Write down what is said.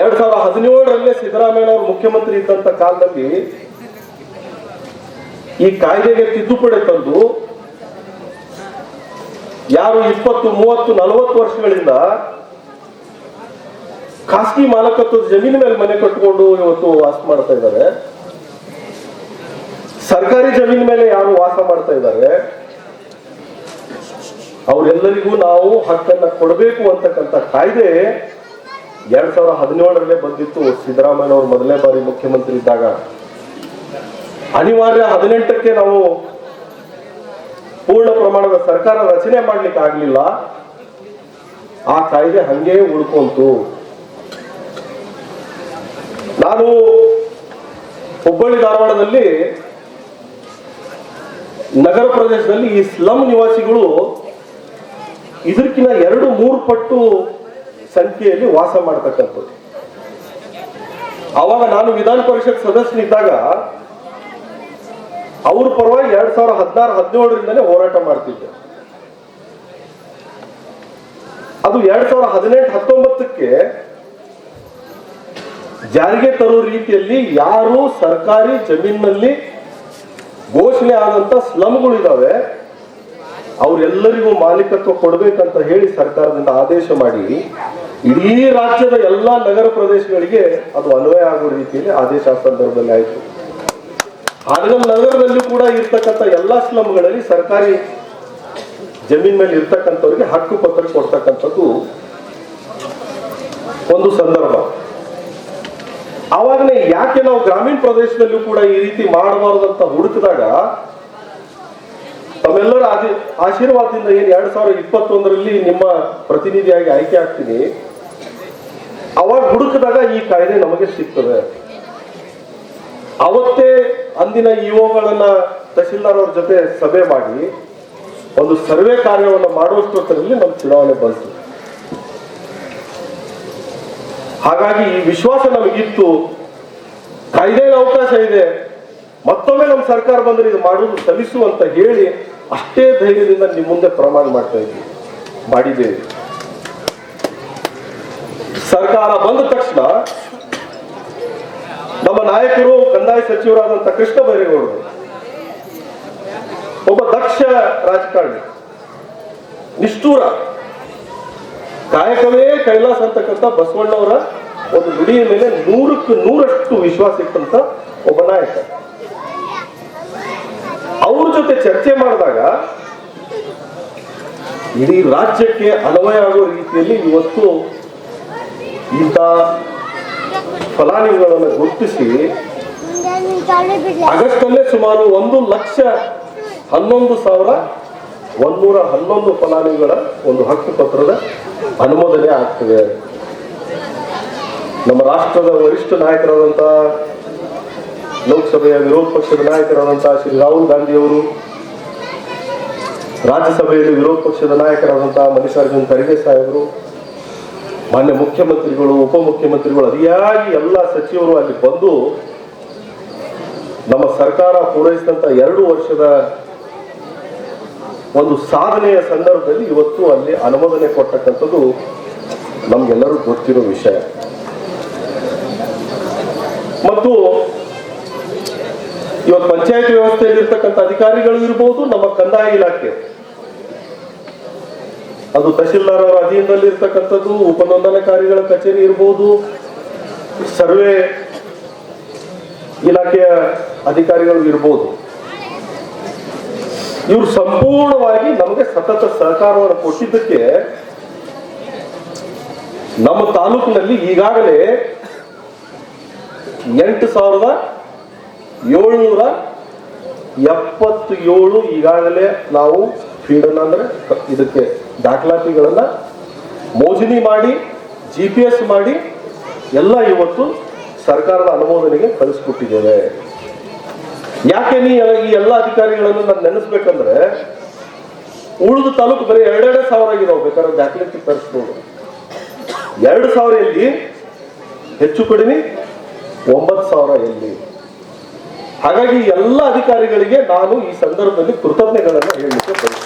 ಎರಡ್ ಸಾವಿರದ ಹದಿನೇಳರಲ್ಲೇ ಸಿದ್ದರಾಮಯ್ಯ ಅವರು ಮುಖ್ಯಮಂತ್ರಿ ಇದ್ದಂತ ಕಾಲದಲ್ಲಿ ಈ ಕಾಯ್ದೆಗೆ ತಿದ್ದುಪಡಿ ತಂದು ಯಾರು ಇಪ್ಪತ್ತು, ಮೂವತ್ತು, ನಲವತ್ತು ವರ್ಷಗಳಿಂದ ಖಾಸಗಿ ಮಾಲಕತ್ವದ ಜಮೀನು ಮೇಲೆ ಮನೆ ಕಟ್ಟಿಕೊಂಡು ಇವತ್ತು ವಾಸ ಮಾಡ್ತಾ ಇದ್ದಾರೆ. ಸರ್ಕಾರಿ ಜಮೀನ ಮೇಲೆ ಯಾರು ವಾಸ ಮಾಡ್ತಾ ಇದ್ದಾರೆ. ಅವರೆಲ್ಲರಿಗೂ ನಾವು ಹಕ್ಕನ್ನ ಕೊಡಬೇಕು ಅಂತಕ್ಕಂಥ ಕಾಯ್ದೆ ಎರಡ್ ಸಾವಿರದ ಹದಿನೇಳರಲ್ಲೇ ಬಂದಿತ್ತು ಸಿದ್ದರಾಮಯ್ಯ ಅವರು ಮೊದಲನೇ ಬಾರಿ ಮುಖ್ಯಮಂತ್ರಿ ಇದ್ದಾಗ. ಅನಿವಾರ್ಯ ಹದಿನೆಂಟಕ್ಕೆ ನಾವು ಪೂರ್ಣ ಪ್ರಮಾಣದ ಸರ್ಕಾರ ರಚನೆ ಮಾಡ್ಲಿಕ್ಕೆ ಆಗ್ಲಿಲ್ಲ. ಆ ಕಾಯ್ದೆ ಹಂಗೆ ಉಳ್ಕೊಂತು. ನಾನು ಹುಬ್ಬಳ್ಳಿ ಧಾರವಾಡದಲ್ಲಿ ನಗರ ಪ್ರದೇಶದಲ್ಲಿ ಈ ಸ್ಲಮ್ ನಿವಾಸಿಗಳು ಇದಕ್ಕಿಂತ ಎರಡು ಮೂರು ಪಟ್ಟು ಸಂಖ್ಯೆಯಲ್ಲಿ ವಾಸ ಮಾಡ್ತಕ್ಕಂಥದ್ದು. ಅವಾಗ ನಾನು ವಿಧಾನ ಪರಿಷತ್ ಸದಸ್ಯನಿದ್ದಾಗ ಅವ್ರ ಪರವಾಗಿ ಎರಡ್ ಸಾವಿರದ ಹದಿನಾರು, ಹದಿನೇಳರಿಂದಲೇ ಹೋರಾಟ ಮಾಡ್ತಿದ್ದೆ. ಅದು ಎರಡ್ ಸಾವಿರದ ಹದಿನೆಂಟು, ಹತ್ತೊಂಬತ್ತಕ್ಕೆ ಜಾರಿಗೆ ತರೋ ರೀತಿಯಲ್ಲಿ ಯಾರು ಸರ್ಕಾರಿ ಜಮೀನಿನಲ್ಲಿ ಘೋಷಣೆ ಆದಂತ ಸ್ಲಮ್ಗಳು ಇದಾವೆ. ಅವರೆಲ್ಲರಿಗೂ ಮಾಲೀಕತ್ವ ಕೊಡಬೇಕಂತ ಹೇಳಿ ಸರ್ಕಾರದಿಂದ ಆದೇಶ ಮಾಡಿ ಇಡೀ ರಾಜ್ಯದ ಎಲ್ಲಾ ನಗರ ಪ್ರದೇಶಗಳಿಗೆ ಅದು ಅನ್ವಯ ಆಗೋ ರೀತಿಯಲ್ಲಿ ಆದೇಶ ಸಂದರ್ಭದಲ್ಲಿ ಆಯಿತು. ಹಾನಗಲ್ ನಗರದಲ್ಲಿ ಕೂಡ ಇರ್ತಕ್ಕಂಥ ಎಲ್ಲಾ ಸ್ಲಮ್ಗಳಲ್ಲಿ ಸರ್ಕಾರಿ ಜಮೀನ್ ಮೇಲೆ ಇರ್ತಕ್ಕಂಥವ್ರಿಗೆ ಹಕ್ಕು ಪತ್ರ ಕೊಡ್ತಕ್ಕಂಥದ್ದು ಒಂದು ಸಂದರ್ಭ. ಆವಾಗಲೇ ಯಾಕೆ ನಾವು ಗ್ರಾಮೀಣ ಪ್ರದೇಶದಲ್ಲೂ ಕೂಡ ಈ ರೀತಿ ಮಾಡಬಾರದು ಅಂತ ಹುಡುಕಿದಾಗ ತಮ್ಮೆಲ್ಲರ ಆಶೀರ್ವಾದದಿಂದ ಏನು ಎರಡ್ ಸಾವಿರದ ಇಪ್ಪತ್ತೊಂದರಲ್ಲಿ ನಿಮ್ಮ ಪ್ರತಿನಿಧಿಯಾಗಿ ಆಯ್ಕೆ ಆಗ್ತೀನಿ. ಅವಾಗ ಹುಡುಕಿದಾಗ ಈ ಕಾಯ್ದೆ ನಮಗೆ ಸಿಗ್ತದೆ. ಅವತ್ತೇ ಅಂದಿನ ಇಒಗಳನ್ನ ತಹಶೀಲ್ದಾರ್ ಅವ್ರ ಜೊತೆ ಸಭೆ ಮಾಡಿ ಒಂದು ಸರ್ವೆ ಕಾರ್ಯವನ್ನು ಮಾಡುವಷ್ಟರಲ್ಲಿ ನಮ್ಮ ಚುನಾವಣೆ ಬಂತು. ಹಾಗಾಗಿ ಈ ವಿಶ್ವಾಸ ನಮಗಿತ್ತು. ಕಾಯ್ದೆಯಲ್ಲಿ ಅವಕಾಶ ಇದೆ. ಮತ್ತೊಮ್ಮೆ ನಮ್ಮ ಸರ್ಕಾರ ಬಂದ್ರೆ ಇದು ಮಾಡುವುದು ಸಲ್ಲಿಸು ಅಂತ ಹೇಳಿ ಅಷ್ಟೇ ಧೈರ್ಯದಿಂದ ನಿಮ್ಮ ಮುಂದೆ ಪ್ರಮಾಣ ಮಾಡ್ತಾ ಇದ್ವಿ ಮಾಡಿದ್ದೇವೆ. ಸರ್ಕಾರ ಬಂದ ತಕ್ಷಣ ನಮ್ಮ ನಾಯಕರು, ಕಂದಾಯ ಸಚಿವರಾದಂತ ಕೃಷ್ಣ ಬೈರೇಗೌಡರು ಒಬ್ಬ ದಕ್ಷ ರಾಜಕಾರಣಿ, ನಿಷ್ಠೂರ, ಕಾಯಕವೇ ಕೈಲಾಸ ಅಂತಕ್ಕಂಥ ಬಸವಣ್ಣವರ ಒಂದು ಗುಡಿಯ ಮೇಲೆ ನೂರಕ್ಕೆ ನೂರಷ್ಟು ವಿಶ್ವಾಸ ಇಟ್ಟಂತ ಒಬ್ಬ ನಾಯಕ. ಅವ್ರ ಜೊತೆ ಚರ್ಚೆ ಮಾಡಿದಾಗ ಇಡೀ ರಾಜ್ಯಕ್ಕೆ ಅನ್ವಯ ಆಗೋ ರೀತಿಯಲ್ಲಿ ಇವತ್ತು ಇಂಥ ಫಲಾನುಭವಿಗಳನ್ನು ಗುರುತಿಸಿ ಆಗಸ್ಟ್ ಅಲ್ಲೇ ಸುಮಾರು ಒಂದು ಲಕ್ಷ ಹನ್ನೊಂದು ಸಾವಿರ ಒಂದೂರ ಹನ್ನೊಂದು ಫಲಾನುಭವಿಗಳ ಒಂದು ಹಕ್ಕು ಪತ್ರದ ಅನುಮೋದನೆ ಆಗ್ತದೆ. ನಮ್ಮ ರಾಷ್ಟ್ರದ ವರಿಷ್ಠ ನಾಯಕರಾದಂತಹ ಲೋಕಸಭೆಯ ವಿರೋಧ ಪಕ್ಷದ ನಾಯಕರಾದಂತಹ ಶ್ರೀ ರಾಹುಲ್ ಗಾಂಧಿ ಅವರು, ರಾಜ್ಯಸಭೆಯಲ್ಲಿ ವಿರೋಧ ಪಕ್ಷದ ನಾಯಕರಾದಂತಹ ಮಲ್ಲಿಕಾರ್ಜುನ್ ಖರ್ಗೆ ಸಾಹೇಬರು ಮಾನ್ಯ ಮುಖ್ಯಮಂತ್ರಿಗಳು, ಉಪಮುಖ್ಯಮಂತ್ರಿಗಳು ಅದಿಯಾಗಿ ಎಲ್ಲ ಸಚಿವರು ಅಲ್ಲಿ ಬಂದು ನಮ್ಮ ಸರ್ಕಾರ ಪೂರೈಸಿದಂತ ಎರಡು ವರ್ಷದ ಒಂದು ಸಾಧನೆಯ ಸಂದರ್ಭದಲ್ಲಿ ಇವತ್ತು ಅಲ್ಲಿ ಅನುಮೋದನೆ ಕೊಟ್ಟಕ್ಕಂಥದ್ದು ನಮ್ಗೆಲ್ಲರೂ ಗೊತ್ತಿರೋ ವಿಷಯ. ಮತ್ತು ಇವತ್ತು ಪಂಚಾಯತ್ ವ್ಯವಸ್ಥೆಯಲ್ಲಿ ಇರ್ತಕ್ಕಂಥ ಅಧಿಕಾರಿಗಳು ಇರ್ಬೋದು, ನಮ್ಮ ಕಂದಾಯ ಇಲಾಖೆ. ಅದು ತಹಶೀಲ್ದಾರ್ ಅಧೀನದಲ್ಲಿ ಇರ್ತಕ್ಕಂಥದ್ದು, ಉಪನೋಂದನಕಾರಿಗಳ ಕಚೇರಿ ಇರ್ಬೋದು, ಸರ್ವೆ ಇಲಾಖೆಯ ಅಧಿಕಾರಿಗಳು ಇರ್ಬೋದು. ಇವರು ಸಂಪೂರ್ಣವಾಗಿ ನಮಗೆ ಸತತ ಸಹಕಾರವನ್ನು ಕೊಟ್ಟಿದ್ದಕ್ಕೆ ನಮ್ಮ ತಾಲೂಕಿನಲ್ಲಿ ಈಗಾಗಲೇ ಎಂಟು ಸಾವಿರದ ಏಳ್ನೂರ ಎಪ್ಪತ್ತು ಏಳು ಈಗಾಗಲೇ ನಾವು ಫೀಡನ್ ಅಂದ್ರೆ ಇದಕ್ಕೆ ದಾಖಲಾತಿಗಳನ್ನ ಮೋಜಿನಿ ಮಾಡಿ ಜಿ ಪಿ ಎಸ್ ಮಾಡಿ ಎಲ್ಲ ಇವತ್ತು ಸರ್ಕಾರದ ಅನುಮೋದನೆಗೆ ಕಳಿಸ್ಕೊಟ್ಟಿದ್ದೇವೆ. ಯಾಕೆ ನೀ ಈ ಎಲ್ಲ ಅಧಿಕಾರಿಗಳನ್ನು ನಾನು ನೆನೆಸ್ಬೇಕಂದ್ರೆ ಉಳಿದ ತಾಲೂಕು ಬರೀ ಎರಡೆರಡು ಸಾವಿರ ಆಗಿರೋ ಬೇಕಾದ್ರೆ ದಾಖಲಾತಿ ತರಿಸ್ಬೋದು. ಎರಡು ಸಾವಿರ ಎಲ್ಲಿ? ಹೆಚ್ಚು ಕಡಿಮೆ ಒಂಬತ್ತು ಸಾವಿರ ಎಲ್ಲಿ? ಹಾಗಾಗಿ ಎಲ್ಲ ಅಧಿಕಾರಿಗಳಿಗೆ ನಾನು ಈ ಸಂದರ್ಭದಲ್ಲಿ ಕೃತಜ್ಞತೆಗಳನ್ನು ಹೇಳಲಿಕ್ಕೆ ಬಯಸ್ತೇನೆ.